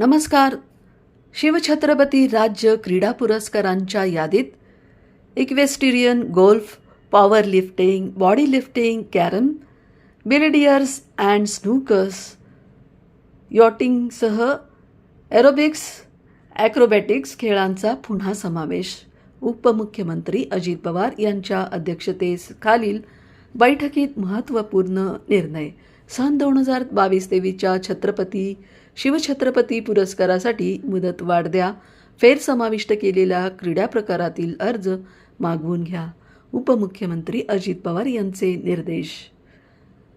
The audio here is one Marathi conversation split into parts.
नमस्कार. शिवछत्रपती राज्य क्रीडा पुरस्कारांच्या यादीत equestrian golf power lifting body lifting carrom billiards and snookers यॉटिंगसह aerobics acrobatics खेळांचा पुन्हा समावेश. उपमुख्यमंत्री अजित पवार यांच्या अध्यक्षतेखालील बैठकीत महत्त्वपूर्ण निर्णय. सन दोन हजार बावीस तेवीसच्या छत्रपती शिवछत्रपती पुरस्कारासाठी मुदतवाढ द्या. फेरसमाविष्ट केलेल्या क्रीडा प्रकारातील अर्ज मागवून घ्या. उपमुख्यमंत्री अजित पवार यांचे निर्देश.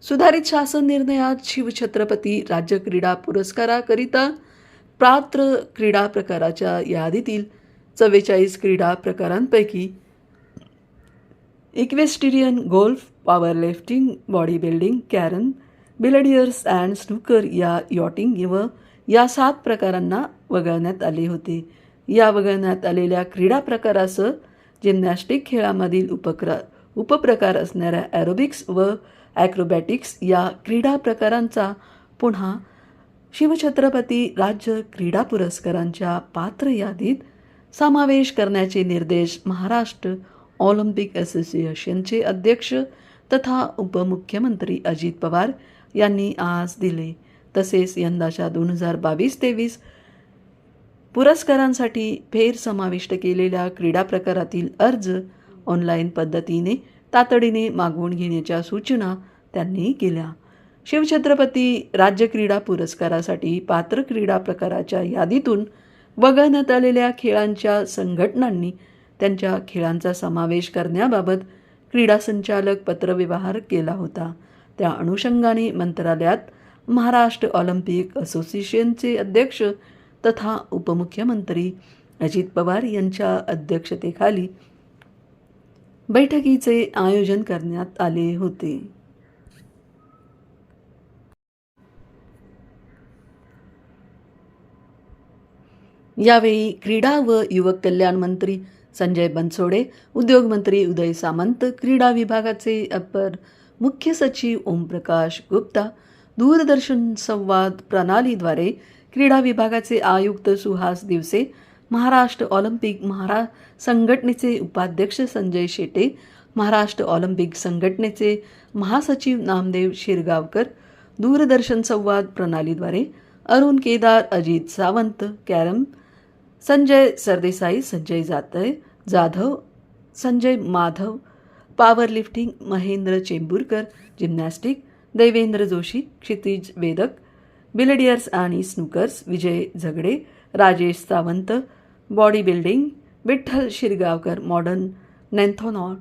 सुधारित शासन निर्णयात शिवछत्रपती राज्य क्रीडा पुरस्काराकरिता पात्र क्रीडा प्रकाराच्या यादीतील चव्वेचाळीस क्रीडा प्रकारांपैकी equestrian golf power lifting body building carrom billiards and snooker या यॉटिंग व या सात प्रकारांना वगळण्यात आले होते. या वगळण्यात आलेल्या क्रीडा प्रकारासह जिम्नॅस्टिक खेळामधील उपक्रा उपप्रकार असणाऱ्या ॲरोबिक्स व ॲक्रोबॅटिक्स या क्रीडा प्रकारांचा पुन्हा शिवछत्रपती राज्य क्रीडा पुरस्कारांच्या पात्र यादीत समावेश करण्याचे निर्देश महाराष्ट्र ऑलिम्पिक असोसिएशनचे अध्यक्ष तथा उपमुख्यमंत्री अजित पवार यांनी आज दिले. तसेच यंदाच्या दोन हजार बावीस तेवीस पुरस्कारांसाठी फेर समाविष्ट केलेल्या क्रीडा प्रकारातील अर्ज ऑनलाईन पद्धतीने तातडीने मागवून घेण्याच्या सूचना त्यांनी केल्या. शिवछत्रपती राज्य क्रीडा पुरस्कारासाठी पात्र क्रीडा प्रकाराच्या यादीतून वगळण्यात आलेल्या खेळांच्या संघटनांनी त्यांच्या खेळांचा समावेश करण्याबाबत क्रीडा संचालक पत्रव्यवहार केला होता. त्या अनुषंगाने मंत्रालयात महाराष्ट्र ऑलिम्पिक असोसिएशनचे अध्यक्ष तथा उपमुख्यमंत्री अजित पवार यांच्या अध्यक्षतेखाली बैठकीचे आयोजन करण्यात आले होते. यावेळी क्रीडा व युवक कल्याण मंत्री संजय बनसोडे उद्योगमंत्री उदय सामंत क्रीडा विभागाचे अपर मुख्य सचिव ओमप्रकाश गुप्ता दूरदर्शन संवाद प्रणालीद्वारे क्रीडा विभागाचे आयुक्त सुहास दिवसे महाराष्ट्र ऑलिम्पिक महारा संघटनेचे उपाध्यक्ष संजय शेटे महाराष्ट्र ऑलिम्पिक संघटनेचे महासचिव नामदेव शिरगावकर दूरदर्शन संवाद प्रणालीद्वारे अरुण केदार अजित सावंत कॅरम संजय सरदेसाई संजय जातय Jadhav Sanjay Madhav power lifting Mahendra Chemburkar gymnastic Devendra Joshi Kshitij Vedak billiards आणि snookers Vijay Zagade Rajesh Sawant body building Vitthal Shirgaonkar modern pentathlon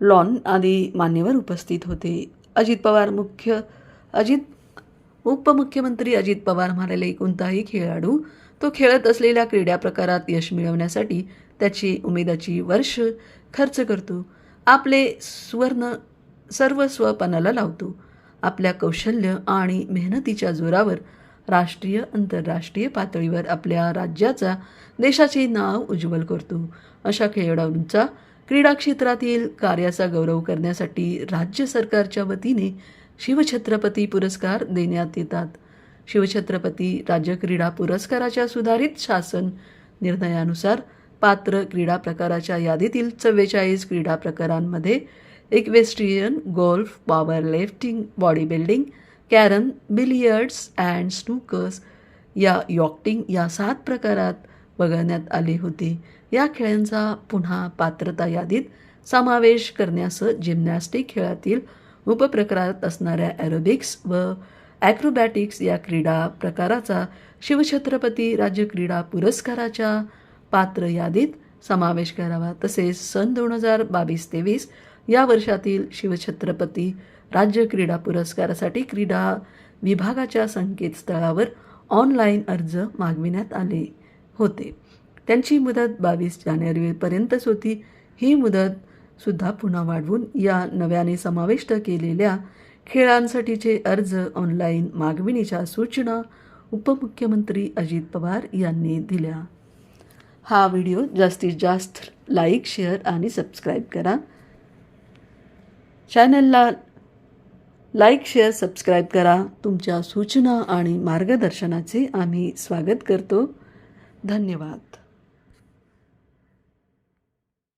lawn आदी मान्यवर उपस्थित होते. अजित पवार मुख्य अजित उपमुख्यमंत्री अजित पवार म्हणाले कोणताही खेळाडू तो खेळत असलेल्या क्रीडा प्रकारात यश मिळवण्यासाठी त्याची उमेदाची वर्ष खर्च करतो. आपले सुवर्ण सर्वस्व पणाला लावतो. आपल्या कौशल्य आणि मेहनतीच्या जोरावर राष्ट्रीय आंतरराष्ट्रीय पातळीवर आपल्या राज्याचा देशाचे नाव उज्ज्वल करतो. अशा खेळाडूंचा क्रीडा क्षेत्रातील कार्याचा गौरव करण्यासाठी राज्य सरकारच्या वतीने शिवछत्रपती पुरस्कार देण्यात येतात. शिवछत्रपती राज्य क्रीडा पुरस्काराच्या सुधारित शासन निर्णयानुसार पात्र क्रीडा प्रकाराच्या यादीतील चव्वेचाळीस क्रीडा प्रकारांमध्ये equestrian golf power lifting body building carrom billiards and snookers या यॉक्टिंग या सात प्रकारात वगळण्यात आले होते. या खेळांचा पुन्हा पात्रता यादीत समावेश करण्यासह जिम्नॅस्टिक खेळातील उपप्रकारात असणाऱ्या ॲरोबिक्स व ॲक्रोबॅटिक्स या क्रीडा प्रकाराचा शिवछत्रपती राज्य क्रीडा पुरस्काराच्या पात्र यादीत समावेश करावा. तसेच सन दोन हजार बावीस तेवीस या वर्षातील शिवछत्रपती राज्य क्रीडा पुरस्कारासाठी क्रीडा विभागाच्या संकेतस्थळावर ऑनलाईन अर्ज मागविण्यात आले होते. त्यांची मुदत बावीस जानेवारीपर्यंतच होती. ही मुदत सुद्धा पुन्हा वाढवून या नव्याने समाविष्ट केलेल्या खेळांसाठीचे अर्ज ऑनलाईन मागविण्याच्या सूचना उपमुख्यमंत्री अजित पवार यांनी दिल्या. हा व्हिडिओ जास्तीत जास्त लाईक शेअर आणि सबस्क्राईब करा. चॅनलला लाईक शेअर सबस्क्राईब करा. तुमच्या सूचना आणि मार्गदर्शनाचे आम्ही स्वागत करतो. धन्यवाद.